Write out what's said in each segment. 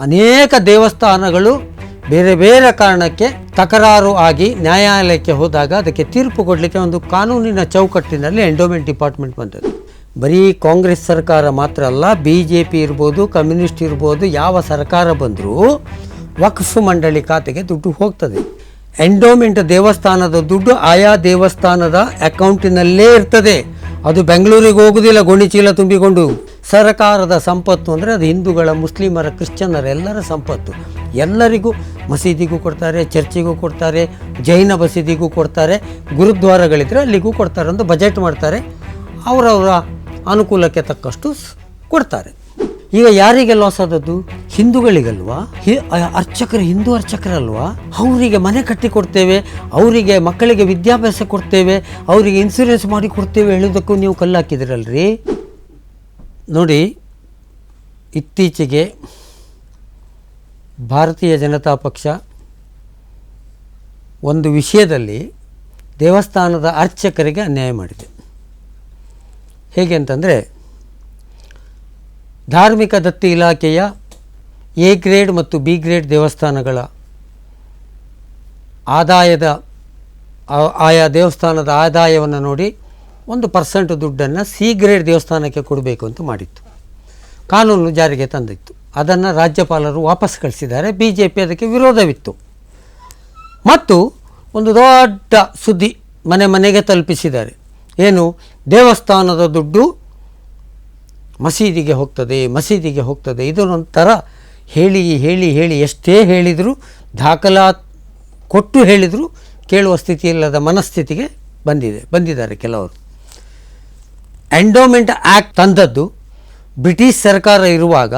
ಅನೇಕ ದೇವಸ್ಥಾನಗಳು ಬೇರೆ ಬೇರೆ ಕಾರಣಕ್ಕೆ ತಕರಾರು ಆಗಿ ನ್ಯಾಯಾಲಯಕ್ಕೆ ಹೋದಾಗ ಅದಕ್ಕೆ ತೀರ್ಪು ಕೊಡಲಿಕ್ಕೆ ಒಂದು ಕಾನೂನಿನ ಚೌಕಟ್ಟಿನಲ್ಲಿ ಎಂಡೋಮೆಂಟ್ ಡಿಪಾರ್ಟ್ಮೆಂಟ್ ಬಂದದ್ದು. ಬರೀ ಕಾಂಗ್ರೆಸ್ ಸರ್ಕಾರ ಮಾತ್ರ ಅಲ್ಲ ಬಿ ಜೆ ಪಿ ಇರ್ಬೋದು, ಕಮ್ಯುನಿಸ್ಟ್ ಇರ್ಬೋದು, ಯಾವ ಸರ್ಕಾರ ಬಂದರೂ ವಕ್ಫ್ ಮಂಡಳಿ ಖಾತೆಗೆ ದುಡ್ಡು ಹೋಗ್ತದೆ. ಎಂಡೋಮೆಂಟ್ ದೇವಸ್ಥಾನದ ದುಡ್ಡು ಆಯಾ ದೇವಸ್ಥಾನದ ಅಕೌಂಟಿನಲ್ಲೇ ಇರ್ತದೆ. ಅದು ಬೆಂಗಳೂರಿಗೆ ಹೋಗುವುದಿಲ್ಲ ಗೋಣಿಚೀಲ ತುಂಬಿಕೊಂಡು. ಸರ್ಕಾರದ ಸಂಪತ್ತು ಅಂದರೆ ಅದು ಹಿಂದೂಗಳ ಮುಸ್ಲಿಮರ ಕ್ರಿಶ್ಚಿಯನ್ನರ ಎಲ್ಲರ ಸಂಪತ್ತು. ಎಲ್ಲರಿಗೂ ಮಸೀದಿಗೂ ಕೊಡ್ತಾರೆ, ಚರ್ಚಿಗೂ ಕೊಡ್ತಾರೆ, ಜೈನ ಮಸೀದಿಗೂ ಕೊಡ್ತಾರೆ, ಗುರುದ್ವಾರಗಳಿದ್ರೆ ಅಲ್ಲಿಗೂ ಕೊಡ್ತಾರೆ ಅಂತ ಬಜೆಟ್ ಮಾಡ್ತಾರೆ. ಅವರವರ ಅನುಕೂಲಕ್ಕೆ ತಕ್ಕಷ್ಟು ಕೊಡ್ತಾರೆ. ಈಗ ಯಾರಿಗೆ ಲಾಸ್ ಆದದ್ದು? ಹಿಂದೂಗಳಿಗಲ್ವಾ? ಅರ್ಚಕರು, ಹಿಂದೂ ಅರ್ಚಕರಲ್ವಾ? ಅವರಿಗೆ ಮನೆ ಕಟ್ಟಿ ಕೊಡ್ತೇವೆ, ಅವರಿಗೆ ಮಕ್ಕಳಿಗೆ ವಿದ್ಯಾಭ್ಯಾಸ ಕೊಡ್ತೇವೆ, ಅವರಿಗೆ ಇನ್ಸೂರೆನ್ಸ್ ಮಾಡಿ ಕೊಡ್ತೇವೆ ಹೇಳೋದಕ್ಕೂ ನೀವು ಕಲ್ಲು ಹಾಕಿದಿರಲ್ರಿ? ನೋಡಿ, ಇತ್ತೀಚೆಗೆ ಭಾರತೀಯ ಜನತಾ ಪಕ್ಷ ಒಂದು ವಿಷಯದಲ್ಲಿ ದೇವಸ್ಥಾನದ ಅರ್ಚಕರಿಗೆ ಅನ್ಯಾಯ ಮಾಡಿದೆ. ಹೇಗೆ ಅಂತಂದರೆ, ಧಾರ್ಮಿಕ ದತ್ತಿ ಇಲಾಖೆಯ ಎ ಗ್ರೇಡ್ ಮತ್ತು ಬಿ ಗ್ರೇಡ್ ದೇವಸ್ಥಾನಗಳ ಆದಾಯದ ಆಯಾ ದೇವಸ್ಥಾನದ ಆದಾಯವನ್ನು ನೋಡಿ ಒಂದು ಪರ್ಸೆಂಟ್ ದುಡ್ಡನ್ನು ಸಿ ಗ್ರೇಡ್ ದೇವಸ್ಥಾನಕ್ಕೆ ಕೊಡಬೇಕು ಅಂತ ಮಾಡಿತ್ತು. ಕಾನೂನು ಜಾರಿಗೆ ತಂದಿತ್ತು. ಅದನ್ನು ರಾಜ್ಯಪಾಲರು ವಾಪಸ್ ಕಳಿಸಿದ್ದಾರೆ. ಬಿ ಜೆ ಪಿ ಅದಕ್ಕೆ ವಿರೋಧವಿತ್ತು. ಮತ್ತು ಒಂದು ದೊಡ್ಡ ಸುದ್ದಿ ಮನೆ ಮನೆಗೆ ತಲುಪಿಸಿದ್ದಾರೆ. ಏನು? ದೇವಸ್ಥಾನದ ದುಡ್ಡು ಮಸೀದಿಗೆ ಹೋಗ್ತದೆ ಮಸೀದಿಗೆ ಹೋಗ್ತದೆ. ಇದನ್ನೊಂಥರ ಹೇಳಿ ಹೇಳಿ ಹೇಳಿ ಎಷ್ಟೇ ಹೇಳಿದರೂ, ದಾಖಲಾ ಕೊಟ್ಟು ಹೇಳಿದರೂ ಕೇಳುವ ಸ್ಥಿತಿ ಇಲ್ಲದ ಮನಸ್ಥಿತಿಗೆ ಬಂದಿದೆ, ಬಂದಿದ್ದಾರೆ ಕೆಲವರು. ಎಂಡೋಮೆಂಟ್ ಆ್ಯಕ್ಟ್ ತಂದದ್ದು. ಬ್ರಿಟಿಷ್ ಸರ್ಕಾರ ಇರುವಾಗ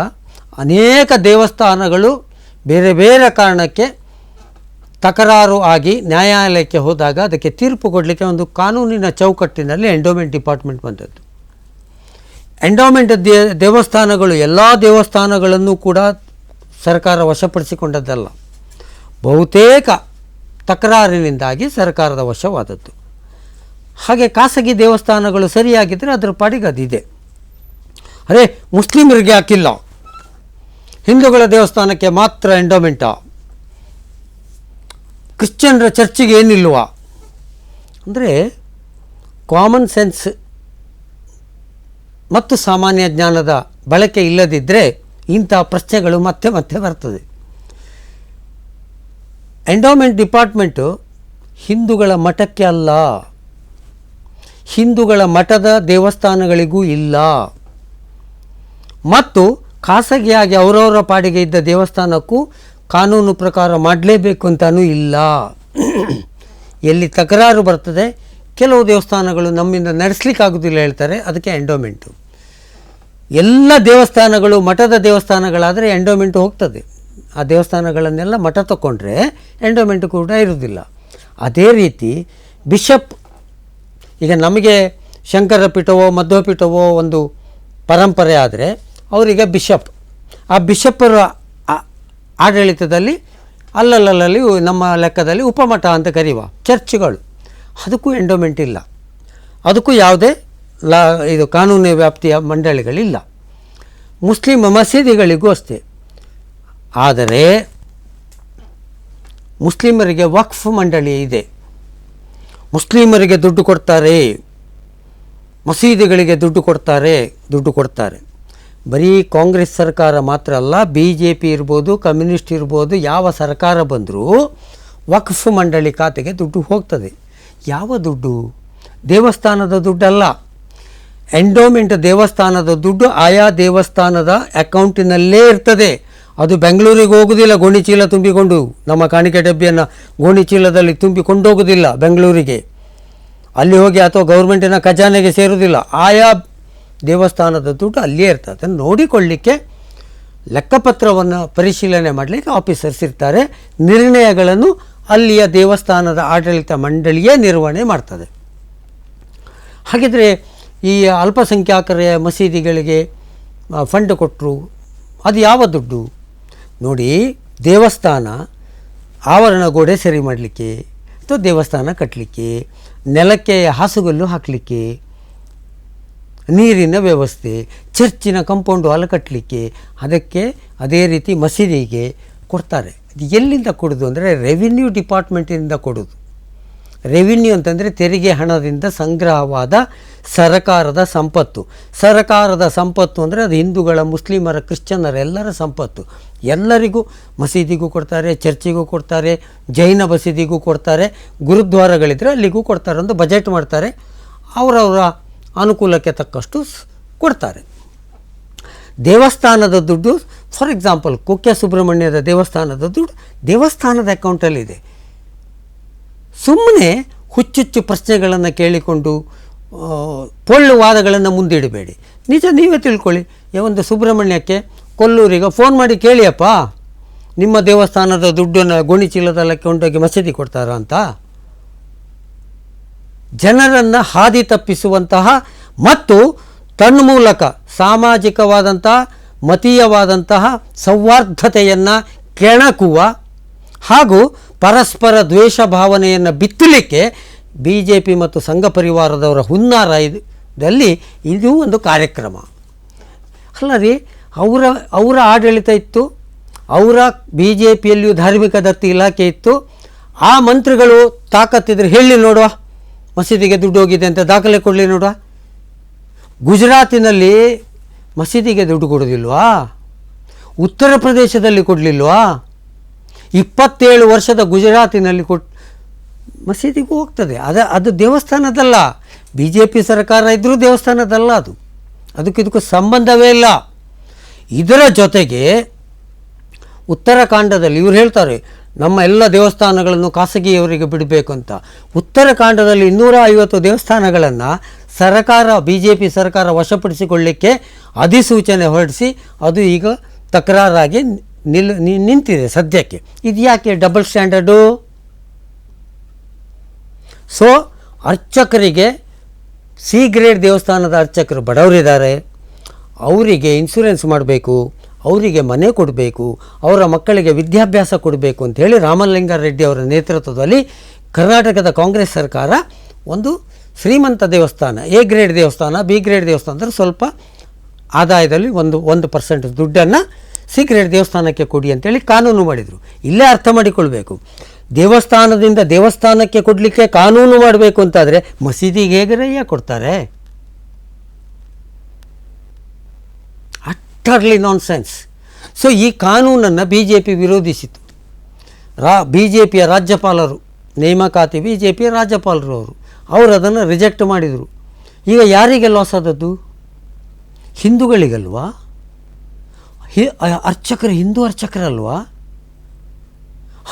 ಅನೇಕ ದೇವಸ್ಥಾನಗಳು ಬೇರೆ ಬೇರೆ ಕಾರಣಕ್ಕೆ ತಕರಾರು ಆಗಿ ನ್ಯಾಯಾಲಯಕ್ಕೆ ಹೋದಾಗ ಅದಕ್ಕೆ ತೀರ್ಪು ಕೊಡಲಿಕ್ಕೆ ಒಂದು ಕಾನೂನಿನ ಚೌಕಟ್ಟಿನಲ್ಲಿ ಎಂಡೋಮೆಂಟ್ ಡಿಪಾರ್ಟ್ಮೆಂಟ್ ಬಂದದ್ದು. ಎಂಡೋಮೆಂಟ್ ದೇವಸ್ಥಾನಗಳು ಎಲ್ಲ ದೇವಸ್ಥಾನಗಳನ್ನು ಕೂಡ ಸರ್ಕಾರ ವಶಪಡಿಸಿಕೊಂಡದ್ದಲ್ಲ. ಬಹುತೇಕ ತಕರಾರಿನಿಂದಾಗಿ ಸರ್ಕಾರದ ವಶವಾದದ್ದು. ಹಾಗೆ ಖಾಸಗಿ ದೇವಸ್ಥಾನಗಳು ಸರಿಯಾಗಿದ್ದರೆ ಅದರ ಪಾಡಿಗೆ ಅದಿದೆ ಅರೆ ಮುಸ್ಲಿಮರಿಗೆ ಹಾಕಿಲ್ಲ. ಹಿಂದೂಗಳ ದೇವಸ್ಥಾನಕ್ಕೆ ಮಾತ್ರ ಎಂಡೋಮೆಂಟಾ. ಕ್ರಿಶ್ಚಿಯನ್ರ ಚರ್ಚಿಗೆ ಏನಿಲ್ವ? ಅಂದರೆ ಕಾಮನ್ ಸೆನ್ಸ್ ಮತ್ತು ಸಾಮಾನ್ಯ ಜ್ಞಾನದ ಬಳಕೆ ಇಲ್ಲದಿದ್ದರೆ ಇಂಥ ಪ್ರಶ್ನೆಗಳು ಮತ್ತೆ ಮತ್ತೆ ಬರ್ತದೆ. ಎಂಡೋಮೆಂಟ್ ಡಿಪಾರ್ಟ್ಮೆಂಟು ಹಿಂದೂಗಳ ಮಠಕ್ಕೆ ಅಲ್ಲ. ಹಿಂದೂಗಳ ಮಠದ ದೇವಸ್ಥಾನಗಳಿಗೂ ಇಲ್ಲ. ಮತ್ತು ಖಾಸಗಿಯಾಗಿ ಅವರವರ ಪಾಡಿಗೆ ಇದ್ದ ದೇವಸ್ಥಾನಕ್ಕೂ ಕಾನೂನು ಪ್ರಕಾರ ಮಾಡಲೇಬೇಕು ಅಂತಾನೂ ಇಲ್ಲ. ಎಲ್ಲಿ ತಕರಾರು ಬರ್ತದೆ, ಕೆಲವು ದೇವಸ್ಥಾನಗಳು ನಮ್ಮಿಂದ ನಡೆಸಲಿಕ್ಕಾಗೋದಿಲ್ಲ ಹೇಳ್ತಾರೆ, ಅದಕ್ಕೆ ಎಂಡೋಮೆಂಟು. ಎಲ್ಲ ದೇವಸ್ಥಾನಗಳು ಮಠದ ದೇವಸ್ಥಾನಗಳಾದರೆ ಎಂಡೋಮೆಂಟು ಹೋಗ್ತದೆ. ಆ ದೇವಸ್ಥಾನಗಳನ್ನೆಲ್ಲ ಮಠ ತಗೊಂಡ್ರೆ ಎಂಡೋಮೆಂಟು ಕೂಡ ಇರುವುದಿಲ್ಲ ಅದೇ ರೀತಿ, ಬಿಷಪ್ ಈಗ ನಮಗೆ ಶಂಕರ ಪೀಠವೋ ಮಧ್ವ ಪೀಠವೋ ಒಂದು ಪರಂಪರೆ ಆದರೆ ಅವರಿಗೆ ಬಿಷಪ್. ಆ ಬಿಷಪ್ಪರ ಆಡಳಿತದಲ್ಲಿ ಅಲ್ಲಲ್ಲಲ್ಲಿ ನಮ್ಮ ಲೆಕ್ಕದಲ್ಲಿ ಉಪಮಠ ಅಂತ ಕರೆಯುವ ಚರ್ಚ್ಗಳು. ಅದಕ್ಕೂ ಎಂಡೋಮೆಂಟ್ ಇಲ್ಲ. ಅದಕ್ಕೂ ಯಾವುದೇ ಲಾ ಇದು ಕಾನೂನು ವ್ಯಾಪ್ತಿಯ ಮಂಡಳಿಗಳಿಲ್ಲ. ಮುಸ್ಲಿಂ ಮಸೀದಿಗಳಿಗೂ ಅಷ್ಟೇ. ಆದರೆ ಮುಸ್ಲಿಮರಿಗೆ ವಕ್ಫ್ ಮಂಡಳಿ ಇದೆ. ಮುಸ್ಲಿಮರಿಗೆ ದುಡ್ಡು ಕೊಡ್ತಾರೆ, ಮಸೀದಿಗಳಿಗೆ ದುಡ್ಡು ಕೊಡ್ತಾರೆ ದುಡ್ಡು ಕೊಡ್ತಾರೆ. ಬರೀ ಕಾಂಗ್ರೆಸ್ ಸರ್ಕಾರ ಮಾತ್ರ ಅಲ್ಲ ಬಿ ಜೆ ಪಿ ಇರ್ಬೋದು, ಕಮ್ಯುನಿಸ್ಟ್ ಇರ್ಬೋದು, ಯಾವ ಸರ್ಕಾರ ಬಂದರೂ ವಕ್ಫ್ ಮಂಡಳಿ ಖಾತೆಗೆ ದುಡ್ಡು ಹೋಗ್ತದೆ. ಯಾವ ದುಡ್ಡು? ದೇವಸ್ಥಾನದ ದುಡ್ಡಲ್ಲ. ಎಂಡೋಮೆಂಟ್ ದೇವಸ್ಥಾನದ ದುಡ್ಡು ಆಯಾ ದೇವಸ್ಥಾನದ ಅಕೌಂಟಿನಲ್ಲೇ ಇರ್ತದೆ. ಅದು ಬೆಂಗಳೂರಿಗೆ ಹೋಗುವುದಿಲ್ಲ ಗೋಣಿಚೀಲ ತುಂಬಿಕೊಂಡು. ನಮ್ಮ ಕಾಣಿಕೆ ಡಬ್ಬಿಯನ್ನು ಗೋಣಿಚೀಲದಲ್ಲಿ ತುಂಬಿಕೊಂಡೋಗೋದಿಲ್ಲ ಬೆಂಗಳೂರಿಗೆ. ಅಲ್ಲಿ ಹೋಗಿ ಅಥವಾ ಗೌರ್ಮೆಂಟಿನ ಖಜಾನೆಗೆ ಸೇರುವುದಿಲ್ಲ ಆಯಾ ದೇವಸ್ಥಾನದ ದುಡ್ಡು ಅಲ್ಲಿಯೇ ಇರ್ತದೆ. ಅದನ್ನು ನೋಡಿಕೊಳ್ಳಿಕ್ಕೆ ಲೆಕ್ಕಪತ್ರವನ್ನು ಪರಿಶೀಲನೆ ಮಾಡಲಿಕ್ಕೆ ಆಫೀಸರ್ಸ್ ಇರ್ತಾರೆ. ನಿರ್ಣಯಗಳನ್ನು ಅಲ್ಲಿಯ ದೇವಸ್ಥಾನದ ಆಡಳಿತ ಮಂಡಳಿಯೇ ನಿರ್ವಹಣೆ ಮಾಡ್ತದೆ. ಹಾಗಿದ್ರೆ ಈ ಅಲ್ಪಸಂಖ್ಯಾತರ ಮಸೀದಿಗಳಿಗೆ ಫಂಡ್ ಕೊಟ್ಟರು ಅದು ಯಾವ ದುಡ್ಡು? ನೋಡಿ, ದೇವಸ್ಥಾನ, ಆವರಣ ಗೋಡೆ ಸರಿ ಮಾಡಲಿಕ್ಕೆ, ಅಥವಾ ದೇವಸ್ಥಾನ ಕಟ್ಟಲಿಕ್ಕೆ ನೆಲಕ್ಕೆ ಹಾಸುಗಲ್ಲು ಹಾಕಲಿಕ್ಕೆ, ನೀರಿನ ವ್ಯವಸ್ಥೆ, ಚರ್ಚಿನ ಕಂಪೌಂಡ್ ವಾಲ್ ಕಟ್ಟಲಿಕ್ಕೆ ಅದಕ್ಕೆ ಅದೇ ರೀತಿ ಮಸೀದಿಗೆ ಕೊಡ್ತಾರೆ. ಎಲ್ಲಿಂದ ಕೊಡೋದು ಅಂದರೆ, ರೆವಿನ್ಯೂ ಡಿಪಾರ್ಟ್ಮೆಂಟಿಂದ ಕೊಡೋದು. ರೆವಿನ್ಯೂ ಅಂತಂದರೆ ತೆರಿಗೆ ಹಣದಿಂದ ಸಂಗ್ರಹವಾದ ಸರಕಾರದ ಸಂಪತ್ತು. ಸರಕಾರದ ಸಂಪತ್ತು ಅಂದರೆ ಅದು ಹಿಂದೂಗಳ, ಮುಸ್ಲಿಮರ, ಕ್ರಿಶ್ಚಿಯನ್ನರ ಎಲ್ಲರ ಸಂಪತ್ತು. ಎಲ್ಲರಿಗೂ ಮಸೀದಿಗೂ ಕೊಡ್ತಾರೆ, ಚರ್ಚಿಗೂ ಕೊಡ್ತಾರೆ, ಜೈನ ಮಸೀದಿಗೂ ಕೊಡ್ತಾರೆ ಗುರುದ್ವಾರಗಳಿದ್ದರೆ ಅಲ್ಲಿಗೂ ಕೊಡ್ತಾರೆ ಒಂದು ಬಜೆಟ್ ಮಾಡ್ತಾರೆ. ಅವರವರ ಅನುಕೂಲಕ್ಕೆ ತಕ್ಕಷ್ಟು ಕೊಡ್ತಾರೆ. ದೇವಸ್ಥಾನದ ದುಡ್ಡು, ಫಾರ್ ಎಕ್ಸಾಂಪಲ್, ಕುಕ್ಕೆ ಸುಬ್ರಹ್ಮಣ್ಯದ ದೇವಸ್ಥಾನದ ದುಡ್ಡು ದೇವಸ್ಥಾನದ ಅಕೌಂಟಲ್ಲಿದೆ. ಸುಮ್ಮನೆ ಹುಚ್ಚುಚ್ಚು ಪ್ರಶ್ನೆಗಳನ್ನು ಕೇಳಿಕೊಂಡು ಪೊಳ್ಳು ವಾದಗಳನ್ನು ಮುಂದಿಡಬೇಡಿ. ನಿಜ ನೀವೇ ತಿಳ್ಕೊಳ್ಳಿ. ಒಂದು ಸುಬ್ರಹ್ಮಣ್ಯಕ್ಕೆ ಕೊಲ್ಲೂರಿಗೆ ಫೋನ್ ಮಾಡಿ ಕೇಳಿಯಪ್ಪ, ನಿಮ್ಮ ದೇವಸ್ಥಾನದ ದುಡ್ಡನ್ನು ಗೋಣಿಚೀಲದಲ್ಲಿ ಕೊಂಡೋಗಿ ಮಸೀದಿ ಕೊಡ್ತಾರ ಅಂತ? ಜನರನ್ನು ಹಾದಿ ತಪ್ಪಿಸುವಂತಹ ಮತ್ತು ತನ್ಮೂಲಕ ಸಾಮಾಜಿಕವಾದಂತಹ, ಮತೀಯವಾದಂತಹ ಸೌಹಾರ್ದತೆಯನ್ನು ಕೆಣಕುವ ಹಾಗೂ ಪರಸ್ಪರ ದ್ವೇಷ ಭಾವನೆಯನ್ನು ಬಿತ್ತಲಿಕ್ಕೆ ಬಿ ಜೆ ಪಿ ಮತ್ತು ಸಂಘ ಪರಿವಾರದವರ ಹುನ್ನಾರ ಇದರಲ್ಲಿ ಇದು ಒಂದು ಕಾರ್ಯಕ್ರಮ. ಅಲ್ಲ ರೀ ಅವರ ಅವರ ಆಡಳಿತ ಇತ್ತು, ಅವರ ಬಿ ಜೆ ಪಿಯಲ್ಲಿಯೂ ಧಾರ್ಮಿಕ ದತ್ತಿ ಇಲಾಖೆ ಇತ್ತು. ಆ ಮಂತ್ರಿಗಳು ತಾಕತ್ತಿದ್ರೆ ಹೇಳಿ ನೋಡುವ, ಮಸೀದಿಗೆ ದುಡ್ಡು ಹೋಗಿದೆ ಅಂತ ದಾಖಲೆ ಕೊಡಲಿ ನೋಡುವ. ಗುಜರಾತಿನಲ್ಲಿ ಮಸೀದಿಗೆ ದುಡ್ಡು ಕೊಡೋದಿಲ್ವಾ? ಉತ್ತರ ಪ್ರದೇಶದಲ್ಲಿ ಕೊಡಲಿಲ್ವಾ? ಇಪ್ಪತ್ತೇಳು ವರ್ಷದ ಗುಜರಾತಿನಲ್ಲಿ ಕೊಟ್ ಮಸೀದಿಗೂ ಹೋಗ್ತದೆ. ಅದ, ಅದು ದೇವಸ್ಥಾನದಲ್ಲ. ಬಿ ಜೆ ಪಿ ಸರ್ಕಾರ ಇದ್ದರೂ ದೇವಸ್ಥಾನದಲ್ಲ ಅದು. ಅದಕ್ಕಿದಕ್ಕೂ ಸಂಬಂಧವೇ ಇಲ್ಲ. ಇದರ ಜೊತೆಗೆ ಉತ್ತರಕಾಂಡದಲ್ಲಿ ಇವ್ರು ಹೇಳ್ತಾರೆ, ನಮ್ಮ ಎಲ್ಲ ದೇವಸ್ಥಾನಗಳನ್ನು ಖಾಸಗಿಯವರಿಗೆ ಬಿಡಬೇಕು ಅಂತ. ಉತ್ತರಕಾಂಡದಲ್ಲಿ ಇನ್ನೂರ ಐವತ್ತು ದೇವಸ್ಥಾನಗಳನ್ನು ಸರ್ಕಾರ ಬಿ ಜೆ ಪಿ ಸರ್ಕಾರ ವಶಪಡಿಸಿಕೊಳ್ಳಿಕ್ಕೆ ಅಧಿಸೂಚನೆ ಹೊರಡಿಸಿ, ಅದು ಈಗ ತಕರಾರಾಗಿ ನಿಲ್ ನಿಂತಿದೆ ಸದ್ಯಕ್ಕೆ. ಇದು ಯಾಕೆ ಡಬಲ್ ಸ್ಟ್ಯಾಂಡರ್ಡು ಸೊ ಅರ್ಚಕರಿಗೆ ಸಿ ಗ್ರೇಡ್ ದೇವಸ್ಥಾನದ ಅರ್ಚಕರು ಬಡವರಿದ್ದಾರೆ. ಅವರಿಗೆ ಇನ್ಸೂರೆನ್ಸ್ ಮಾಡಬೇಕು, ಅವರಿಗೆ ಮನೆ ಕೊಡಬೇಕು, ಅವರ ಮಕ್ಕಳಿಗೆ ವಿದ್ಯಾಭ್ಯಾಸ ಕೊಡಬೇಕು ಅಂತೇಳಿ ರಾಮಲಿಂಗಾರೆಡ್ಡಿ ಅವರ ನೇತೃತ್ವದಲ್ಲಿ ಕರ್ನಾಟಕದ ಕಾಂಗ್ರೆಸ್ ಸರ್ಕಾರ ಒಂದು ಶ್ರೀಮಂತ ದೇವಸ್ಥಾನ ಎ ಗ್ರೇಡ್ ದೇವಸ್ಥಾನ ಬಿ ಗ್ರೇಡ್ ದೇವಸ್ಥಾನ ಅಂದರೆ ಸ್ವಲ್ಪ ಆದಾಯದಲ್ಲಿ ಒಂದು ಒಂದು ಪರ್ಸೆಂಟ್ ದುಡ್ಡನ್ನು ಸಿ ಗ್ರೇಡ್ ದೇವಸ್ಥಾನಕ್ಕೆ ಕೊಡಿ ಅಂತೇಳಿ ಕಾನೂನು ಮಾಡಿದರು. ಇಲ್ಲೇ ಅರ್ಥ ಮಾಡಿಕೊಳ್ಬೇಕು. ದೇವಸ್ಥಾನದಿಂದ ದೇವಸ್ಥಾನಕ್ಕೆ ಕೊಡಲಿಕ್ಕೆ ಕಾನೂನು ಮಾಡಬೇಕು ಅಂತಾದರೆ ಮಸೀದಿಗೆ ಹೇಗೆ ಕೊಡ್ತಾರೆ? ಅಟ್ಟರ್ಲಿ ನಾನ್ ಸೆನ್ಸ್ ಸೊ, ಈ ಕಾನೂನನ್ನು ಬಿ ಜೆ ಪಿ ವಿರೋಧಿಸಿತು ರಾ ಬಿ ಜೆ ಪಿಯ ರಾಜ್ಯಪಾಲರು, ನೇಮಕಾತಿ ಬಿ ಜೆ ಪಿಯ ರಾಜ್ಯಪಾಲರು ಅವರು ಅವರು ಅದನ್ನು ರಿಜೆಕ್ಟ್ ಮಾಡಿದರು. ಈಗ ಯಾರಿಗೆ ಲಾಸ್ ಆದದ್ದು? ಹಿಂದೂಗಳಿಗಲ್ವಾ? ಹಿ ಅರ್ಚಕರು, ಹಿಂದೂ ಅರ್ಚಕರಲ್ವಾ?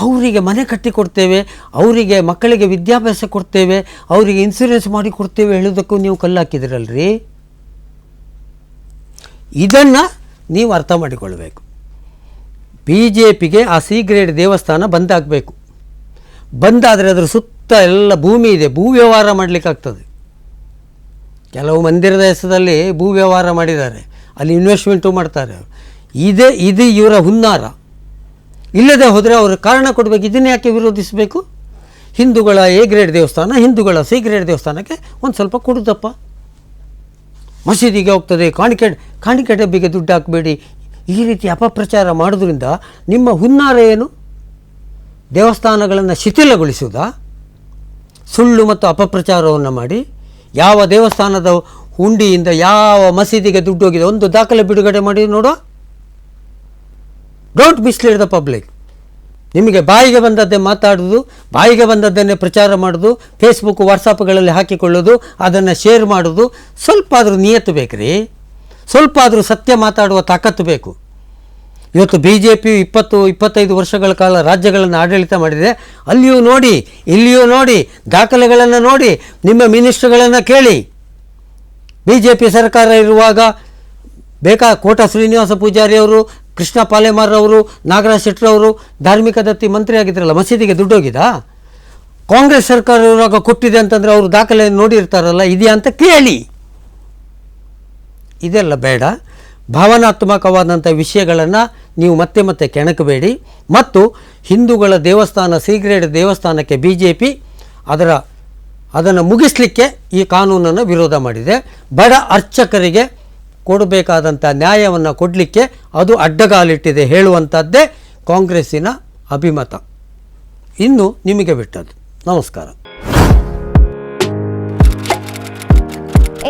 ಅವರಿಗೆ ಮನೆ ಕಟ್ಟಿ ಕೊಡ್ತೇವೆ, ಅವರಿಗೆ ಮಕ್ಕಳಿಗೆ ವಿದ್ಯಾಭ್ಯಾಸ ಕೊಡ್ತೇವೆ, ಅವರಿಗೆ ಇನ್ಸೂರೆನ್ಸ್ ಮಾಡಿ ಕೊಡ್ತೇವೆ ಹೇಳೋದಕ್ಕೂ ನೀವು ಕಲ್ಲು ಹಾಕಿದ್ರಲ್ರಿ ಇದನ್ನು ನೀವು ಅರ್ಥ ಮಾಡಿಕೊಳ್ಬೇಕು. ಬಿ ಜೆ ಪಿಗೆ ಆ ಸಿ ಗ್ರೇಡ್ ದೇವಸ್ಥಾನ ಬಂದಾಗಬೇಕು. ಬಂದಾದರೆ ಅದರ ಸುತ್ತ ಎಲ್ಲ ಭೂಮಿ ಇದೆ, ಭೂ ವ್ಯವಹಾರ ಮಾಡಲಿಕ್ಕಾಗ್ತದೆ. ಕೆಲವು ಮಂದಿರದ ಹೆಸರಲ್ಲಿ ಭೂ ವ್ಯವಹಾರ ಮಾಡಿದ್ದಾರೆ. ಅಲ್ಲಿ ಇನ್ವೆಸ್ಟ್ಮೆಂಟು ಮಾಡ್ತಾರೆ ಇದೇ, ಇದು ಇವರ ಹುನ್ನಾರ. ಇಲ್ಲದೆ ಹೋದರೆ ಅವರು ಕಾರಣ ಕೊಡಬೇಕು. ಇದನ್ನು ಯಾಕೆ ವಿರೋಧಿಸಬೇಕು? ಹಿಂದೂಗಳ ಎ ಗ್ರೇಡ್ ದೇವಸ್ಥಾನ, ಹಿಂದೂಗಳ ಸಿ ಗ್ರೇಡ್ ದೇವಸ್ಥಾನಕ್ಕೆ ಒಂದು ಸ್ವಲ್ಪ ಕೊಡುದಪ್ಪ. ಮಸೀದಿಗೆ ಹೋಗ್ತದೆ, ಕಾಣಿಕೆ ಕಾಣಿಕೆ ಡಬ್ಬಿಗೆ ದುಡ್ಡು ಹಾಕಬೇಡಿ. ಈ ರೀತಿ ಅಪಪ್ರಚಾರ ಮಾಡೋದ್ರಿಂದ ನಿಮ್ಮ ಹುನ್ನಾರ ಏನು? ದೇವಸ್ಥಾನಗಳನ್ನು ಶಿಥಿಲಗೊಳಿಸುವುದಾ? ಸುಳ್ಳು ಮತ್ತು ಅಪಪ್ರಚಾರವನ್ನು ಮಾಡಿ ಯಾವ ದೇವಸ್ಥಾನದ ಹುಂಡಿಯಿಂದ ಯಾವ ಮಸೀದಿಗೆ ದುಡ್ಡು ಹೋಗಿದೆ? ಒಂದು ದಾಖಲೆ ಬಿಡುಗಡೆ ಮಾಡಿ ನೋಡುವ. ಡೋಂಟ್ ಮಿಸ್ಲೀಡ್ ದ ಪಬ್ಲಿಕ್ ನಿಮಗೆ ಬಾಯಿಗೆ ಬಂದದ್ದೇ ಮಾತಾಡೋದು, ಬಾಯಿಗೆ ಬಂದದ್ದನ್ನೇ ಪ್ರಚಾರ ಮಾಡೋದು ಫೇಸ್ಬುಕ್ ವಾಟ್ಸಪ್ಗಳಲ್ಲಿ ಹಾಕಿಕೊಳ್ಳೋದು, ಅದನ್ನು ಶೇರ್ ಮಾಡೋದು. ಸ್ವಲ್ಪ ಆದರೂ ನಿಯತ್ತು ಬೇಕ್ರಿ. ಸ್ವಲ್ಪ ಆದರೂ ಸತ್ಯ ಮಾತಾಡುವ ತಾಕತ್ತು ಬೇಕು. ಇವತ್ತು ಬಿ ಜೆ ಪಿ ಇಪ್ಪತ್ತು, ಇಪ್ಪತ್ತೈದು ವರ್ಷಗಳ ಕಾಲ ರಾಜ್ಯಗಳನ್ನು ಆಡಳಿತ ಮಾಡಿದೆ. ಅಲ್ಲಿಯೂ ನೋಡಿ, ಇಲ್ಲಿಯೂ ನೋಡಿ, ದಾಖಲೆಗಳನ್ನು ನೋಡಿ, ನಿಮ್ಮ ಮಿನಿಸ್ಟ್ರುಗಳನ್ನು ಕೇಳಿ. ಬಿ ಜೆ ಪಿ ಸರ್ಕಾರ ಇರುವಾಗ ಬೇಕಾ ಕೋಟ ಶ್ರೀನಿವಾಸ ಪೂಜಾರಿ ಅವರು ಕೃಷ್ಣ ಪಾಲೆಮಾರ್ರವರು ನಾಗರಾಜ್ ಶೆಟ್ಟರವರು ಧಾರ್ಮಿಕ ದತ್ತಿ ಮಂತ್ರಿ ಆಗಿದ್ರಲ್ಲ, ಮಸೀದಿಗೆ ದುಡ್ಡೋಗಿದ ಕಾಂಗ್ರೆಸ್ ಸರ್ಕಾರ ಇವಾಗ ಕೊಟ್ಟಿದೆ ಅಂತಂದರೆ ಅವರು ದಾಖಲೆ ನೋಡಿರ್ತಾರಲ್ಲ, ಇದೆಯಾ ಅಂತ ಕೇಳಿ. ಇದೆಲ್ಲ ಬೇಡ. ಭಾವನಾತ್ಮಕವಾದಂಥ ವಿಷಯಗಳನ್ನು ನೀವು ಮತ್ತೆ ಮತ್ತೆ ಕೆಣಕಬೇಡಿ. ಮತ್ತು ಹಿಂದೂಗಳ ದೇವಸ್ಥಾನ ಸೀಗ್ರೇಡ್ ದೇವಸ್ಥಾನಕ್ಕೆ ಬಿ ಜೆ ಪಿ ಅದರ, ಅದನ್ನು ಮುಗಿಸ್ಲಿಕ್ಕೆ ಈ ಕಾನೂನನ್ನು ವಿರೋಧ ಮಾಡಿದೆ. ಬಡ ಅರ್ಚಕರಿಗೆ ಕೊಡಬೇಕಾದಂಥ ನ್ಯಾಯವನ್ನು ಕೊಡಲಿಕ್ಕೆ ಅದು ಅಡ್ಡಗಾಲಿಟ್ಟಿದೆ ಹೇಳುವಂಥದ್ದೇ ಕಾಂಗ್ರೆಸ್ಸಿನ ಅಭಿಮತ. ಇನ್ನು ನಿಮಗೆ ಬಿಟ್ಟದ್ದು. ನಮಸ್ಕಾರ.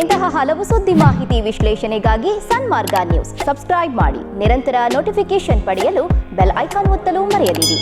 ಇಂತಹ ಹಲವು ಸುದ್ದಿ ಮಾಹಿತಿ ವಿಶ್ಲೇಷಣೆಗಾಗಿ ಸನ್ಮಾರ್ಗ ನ್ಯೂಸ್. ಸಬ್ಸ್ಕ್ರೈಬ್ ಮಾಡಿ. ನಿರಂತರ ನೋಟಿಫಿಕೇಶನ್ ಪಡೆಯಲು ಬೆಲ್ ಐಕಾನ್ ಒತ್ತಲು ಮರೆಯದಿರಿ.